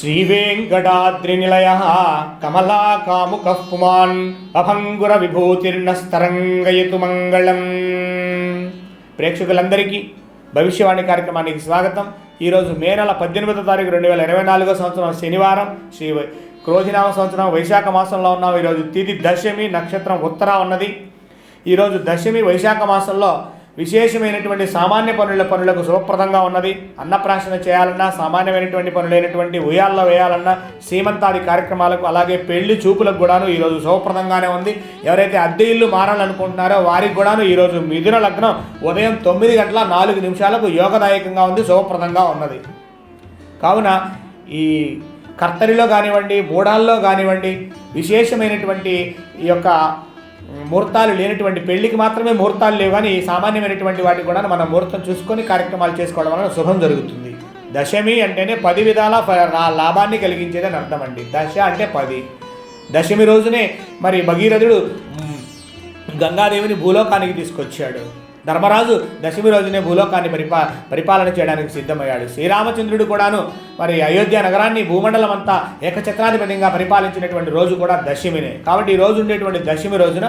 శ్రీవేంకటాద్రినిలయ కమలాకాముక పుమాన్ అభంగుర విభూతిర్ణస్తరంగయతు మంగళం ప్రేక్షకులందరికీ భవిష్యవాణి కార్యక్రమానికి స్వాగతం. ఈరోజు మే నెల పద్దెనిమిదో తారీఖు రెండు వేల ఇరవై నాలుగో సంవత్సరం శనివారం. శ్రీ వై- క్రోధినామ సంవత్సరం వైశాఖ మాసంలో ఉన్నాం. ఈరోజు తిథి దశమి నక్షత్రం ఉత్తరా ఉన్నది. ఈరోజు దశమి వైశాఖ మాసంలో విశేషమైనటువంటి సామాన్య పనుల పనులకు శుభప్రదంగా ఉన్నది. అన్నప్రాశన చేయాలన్నా సామాన్యమైనటువంటి పనులైనటువంటి ఉయ్యాల్లో వేయాలన్నా సీమంతాది కార్యక్రమాలకు అలాగే పెళ్ళి చూపులకు కూడాను ఈరోజు శుభప్రదంగానే ఉంది. ఎవరైతే అద్దె ఇల్లు మారాలనుకుంటున్నారో వారికి కూడాను ఈరోజు మిథున లగ్నం ఉదయం తొమ్మిది గంటల నాలుగు నిమిషాలకు యోగదాయకంగా ఉంది శుభప్రదంగా ఉన్నది. కావున ఈ కర్తరిలో కానివ్వండి బూడాల్లో కానివ్వండి విశేషమైనటువంటి ఈ యొక్క ముహూర్తాలు లేనటువంటి పెళ్ళికి మాత్రమే ముహూర్తాలు లేవు కానీ సామాన్యమైనటువంటి వాటికి కూడా మనం ముహూర్తం చూసుకొని కార్యక్రమాలు చేసుకోవడం వలన శుభం జరుగుతుంది. దశమి అంటేనే పది విధాల ఫ- లా- లాభాన్ని కలిగించేదని అర్థం అండి. దశ అంటే పది. దశమి రోజునే మరి భగీరథుడు గంగాదేవిని భూలోకానికి తీసుకొచ్చాడు. ధర్మరాజు దశమి రోజునే భూలోకాన్ని పరిపా పరిపాలన చేయడానికి సిద్ధమయ్యాడు. శ్రీరామచంద్రుడు కూడాను మరి అయోధ్య నగరాన్ని భూమండలం అంతా ఏకచక్రాధిపతిగా పరిపాలించినటువంటి రోజు కూడా దశమినే. కాబట్టి ఈ రోజు ఉండేటువంటి దశమి రోజున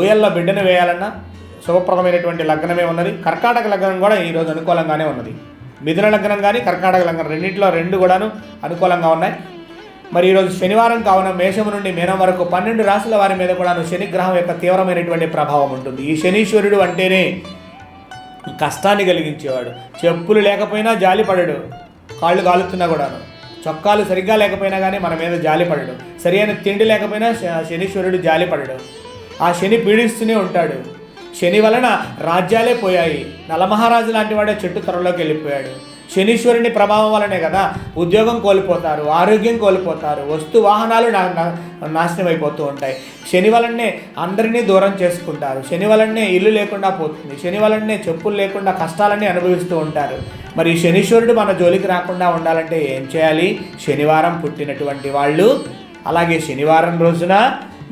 ఊయల్లో బిడ్డను వేయాలన్నా శుభప్రదమైనటువంటి లగ్నమే ఉన్నది. కర్కాటక లగ్నం కూడా ఈ రోజు అనుకూలంగానే ఉన్నది. మిథున లగ్నం కానీ కర్కాటక లగ్నం రెండింటిలో రెండు కూడాను అనుకూలంగా ఉన్నాయి. మరి ఈరోజు శనివారం కావున మేషం నుండి మీనం వరకు పన్నెండు రాశుల వారి మీద కూడా శనిగ్రహం యొక్క తీవ్రమైనటువంటి ప్రభావం ఉంటుంది. ఈ శనీశ్వరుడు అంటేనే కష్టాన్ని కలిగించేవాడు. చెప్పులు లేకపోయినా జాలి పడడు. కాళ్ళు కాలుతున్నా కూడాను. చొక్కాలు సరిగ్గా లేకపోయినా కానీ మన మీద జాలిపడడు సరైన తిండి లేకపోయినా శ- శనీశ్వరుడు జాలిపడడు ఆ శని పీడిస్తూనే ఉంటాడు. శని వలన రాజ్యాలే పోయాయి. నలమహారాజు లాంటి వాడే చెట్టు త్వరలోకి వెళ్ళిపోయాడు. శనీశ్వరుని ప్రభావం వలనే కదా ఉద్యోగం కోల్పోతారు ఆరోగ్యం కోల్పోతారు వస్తు వాహనాలు నా నాశనం అయిపోతూ ఉంటాయి. శని వలనే అందరినీ దూరం చేసుకుంటారు. శని వలనే ఇల్లు లేకుండా పోతుంది. శని వలనే చెప్పులు లేకుండా కష్టాలన్నీ అనుభవిస్తూ ఉంటారు. మరి శనీశ్వరుడు మన జోలికి రాకుండా ఉండాలంటే ఏం చేయాలి? శనివారం పుట్టినటువంటి వాళ్ళు అలాగే శనివారం రోజున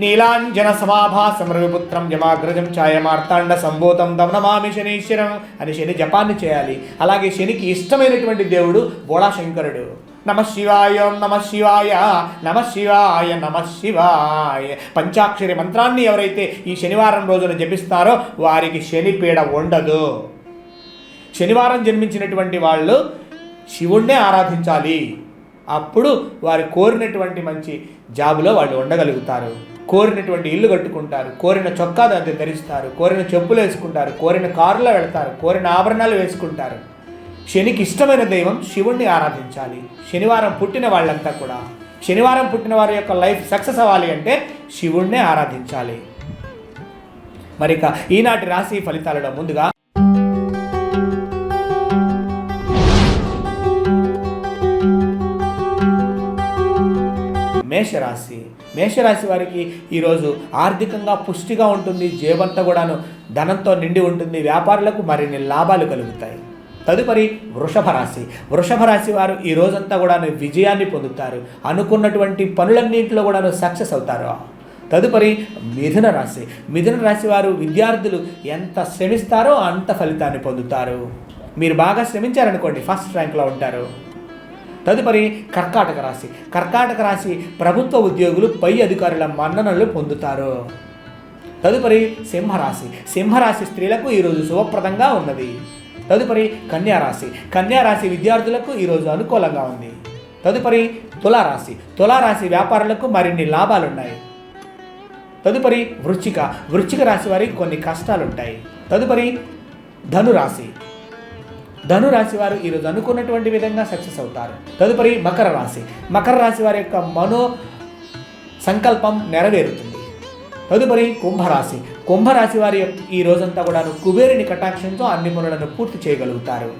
నీలాంజన సమాభాసం రవిపుత్రం జమాగ్రజం ఛాయమార్తాండ సంభూతం దమనమామి శనీశ్వరం అని శని జపాన్ని చేయాలి. అలాగే శనికి ఇష్టమైనటువంటి దేవుడు బోళాశంకరుడు. నమ శివాయ నమ శివాయ నమ శివాయ నమ శివాయ. పంచాక్షరి మంత్రాన్ని ఎవరైతే ఈ శనివారం రోజున జపిస్తారో వారికి శని పీడ ఉండదు. శనివారం జన్మించినటువంటి వాళ్ళు శివుణ్ణే ఆరాధించాలి. అప్పుడు వారు కోరినటువంటి మంచి జాబులో వాళ్ళు ఉండగలుగుతారు. కోరినటువంటి ఇల్లు కట్టుకుంటారు. కోరిన చొక్కా దగ్గర ధరిస్తారు. కోరిన చెప్పులు వేసుకుంటారు. కోరిన కారులో వెళ్తారు. కోరిన ఆభరణాలు వేసుకుంటారు. శనికి ఇష్టమైన దైవం శివుణ్ణి ఆరాధించాలి. శనివారం పుట్టిన వాళ్ళంతా కూడా. శనివారం పుట్టిన వారి యొక్క లైఫ్ సక్సెస్ అవ్వాలి అంటే శివుణ్ణే ఆరాధించాలి. మరిక ఈనాటి రాశి ఫలితాలలో ముందుగా మేషరాశి. మేషరాశి వారికి ఈరోజు ఆర్థికంగా పుష్టిగా ఉంటుంది జేబంతా కూడాను. ధనంతో నిండి ఉంటుంది వ్యాపారులకు మరిన్ని లాభాలు కలుగుతాయి. తదుపరి వృషభ రాశి. వృషభ రాశి వారు ఈ రోజంతా కూడాను విజయాన్ని పొందుతారు. అనుకున్నటువంటి పనులన్నింటిలో కూడాను సక్సెస్ అవుతారు. తదుపరి మిథున రాశి. మిథున రాశి వారు విద్యార్థులు ఎంత శ్రమిస్తారో అంత ఫలితాన్ని పొందుతారు. మీరు బాగా శ్రమించారనుకోండి ఫస్ట్ ర్యాంక్లో ఉంటారు. తదుపరి కర్కాటక రాశి. కర్కాటక రాశి ప్రభుత్వ ఉద్యోగులు పై అధికారుల మన్ననలు పొందుతారు. తదుపరి సింహరాశి. సింహరాశి స్త్రీలకు ఈరోజు శుభప్రదంగా ఉన్నది. తదుపరి కన్యారాశి కన్యారాశి విద్యార్థులకు ఈరోజు అనుకూలంగా ఉంది. తదుపరి తులారాశి. తులారాశి వ్యాపారులకు మరిన్ని లాభాలున్నాయి. తదుపరి వృశ్చిక వృశ్చిక రాశి వారికి కొన్ని కష్టాలుంటాయి. తదుపరి ధనురాశి. ధను రాశి వారు ఈరోజు అనుకున్నటువంటి విధంగా సక్సెస్ అవుతారు. తదుపరి మకర రాశి. మకర రాశి వారి యొక్క మనో సంకల్పం నెరవేరుతుంది. తదుపరి కుంభరాశి. కుంభరాశి వారి యొక్క ఈ రోజంతా కూడాను కుబేరుని కటాక్షంతో అన్ని పనులను పూర్తి చేయగలుగుతారు.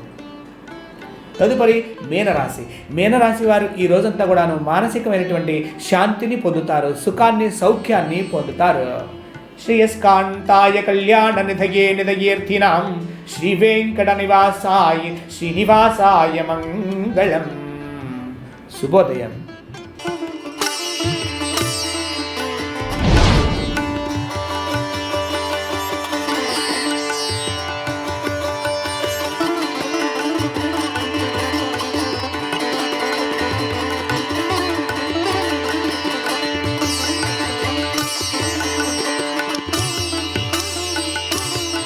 తదుపరి మీనరాశి. మీనరాశి వారు ఈ రోజంతా కూడాను మానసికమైనటువంటి శాంతిని పొందుతారు. సుఖాన్ని సౌఖ్యాన్ని పొందుతారు. శ్రేయస్కాంతాయ కళ్యాణ నిధయే నిధయేర్థినాం శ్రీ వెంకట నివాసాయ శ్రీనివాసాయ మంగళం. శుభోదయం.